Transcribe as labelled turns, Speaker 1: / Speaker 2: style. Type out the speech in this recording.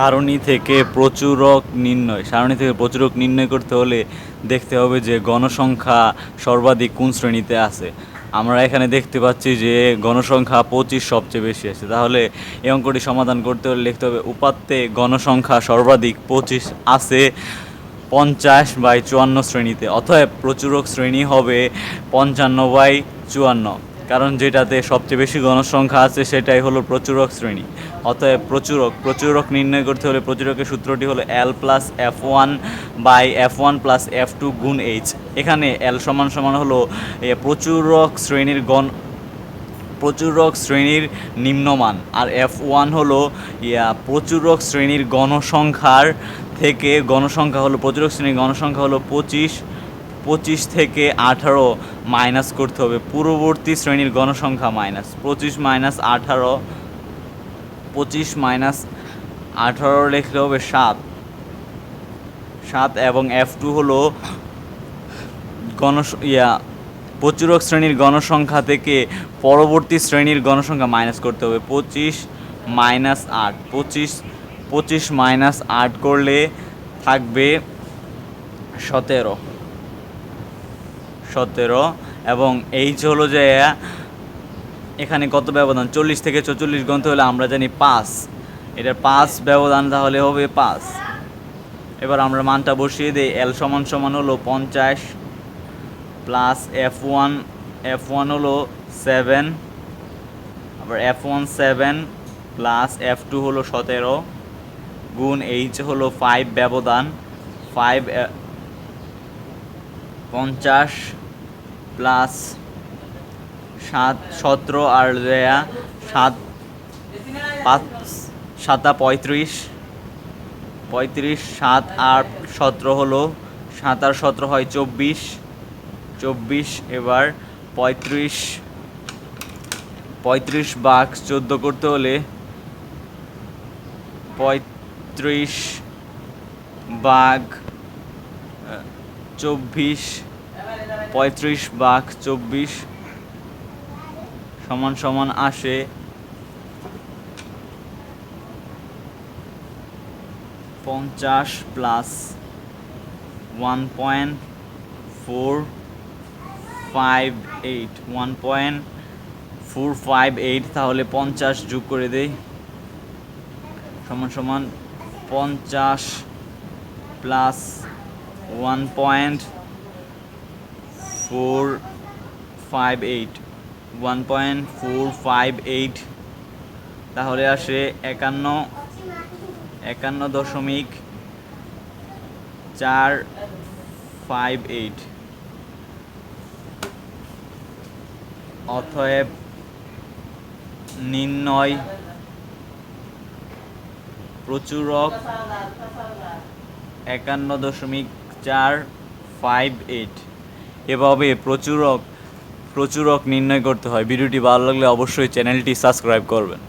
Speaker 1: সারণী থেকে প্রচুরক নির্ণয়, সারণী থেকে প্রচুরক নির্ণয় করতে হলে দেখতে হবে যে গণসংখ্যা সর্বাধিক কোন শ্রেণীতে আছে। আমরা এখানে দেখতে পাচ্ছি যে গণসংখ্যা পঁচিশ সবচেয়ে বেশি আছে। তাহলে এই অঙ্কটি সমাধান করতে হলে লিখতে হবে উপাত্তে গণসংখ্যা সর্বাধিক পঁচিশ আছে পঞ্চাশ বাই চুয়ান্ন শ্রেণীতে, অতএব প্রচুরক শ্রেণি হবে পঞ্চান্ন বাই চুয়ান্ন। কারণ যেটাতে সবচেয়ে বেশি গণসংখ্যা আছে সেটাই হলো প্রচুরক শ্রেণি। অতএব প্রচুরক প্রচুরক নির্ণয় করতে হলে প্রচুরকের সূত্রটি হলো L plus F one by F one plus F two গুণ এইচ এখানে এল সমান সমান হলো প্রচুরক শ্রেণির গণ, প্রচুরক শ্রেণির নিম্নমান। আর এফ ওয়ান হলো প্রচুরক শ্রেণির গণসংখ্যার থেকে গণসংখ্যা হলো, প্রচুরক শ্রেণির গণসংখ্যা হলো পঁচিশ পঁচিশ থেকে আঠারো মাইনাস করতে হবে। পূর্ববর্তী শ্রেণির গণসংখ্যা মাইনাস। পঁচিশ মাইনাস আঠারো, পঁচিশ মাইনাস আঠারো লিখলে হবে সাত। সাত এবং এফ টু হলো গণ ইয়া প্রচুরক শ্রেণির গণসংখ্যা থেকে পরবর্তী শ্রেণির গণসংখ্যা মাইনাস করতে হবে। পঁচিশ মাইনাস আট। পঁচিশ পঁচিশ মাইনাস আট করলে থাকবে সতেরো। সতেরো এবং এইচ হলো যে এখানে কত ব্যবধান? চল্লিশ থেকে চৌচল্লিশ গ্রন্থ হলে আমরা জানি পাঁচ। এটার পাঁচ ব্যবধান তাহলে হবে পাঁচ। এবার আমরা মানটা বসিয়ে দিই। এল সমান সমান হলো পঞ্চাশ plus F one F one হলো সেভেন। আবার F one seven plus F two হলো সতেরো। গুণ এইচ হলো ফাইভ ব্যবধান ফাইভ পঞ্চাশ প্লাস সাত, সতেরো আর সাত, পাঁচ, সাতা পঁয়ত্রিশ। পঁয়ত্রিশ, সাত আট সতেরো হলো, সাত আর সতেরো হয় চব্বিশ। চব্বিশ এবার পঁয়ত্রিশ। পঁয়ত্রিশ বাঘ চোদ্দ করতে হলে পঁয়ত্রিশ বাঘ চব্বিশ পঁয়ত্রিশ বাঘ চব্বিশ সমান সমান আসে পঞ্চাশ plus one point four five eight. One point four five eight, তাহলে পঞ্চাশ যোগ করে দেই। সমান সমান পঞ্চাশ plus one point four five eight one point four five eight তাহলে আসে একান্ন একান্ন দশমিক চার ফাইভ এইট অতএব নির্ণয় প্রচুরক একান্ন দশমিক চার ফাইভ এইট এভাবে প্রচুরক প্রচুরক নির্ণয় করতে হয়। ভিডিওটি ভালো লাগলে অবশ্যই চ্যানেলটি সাবস্ক্রাইব করবেন।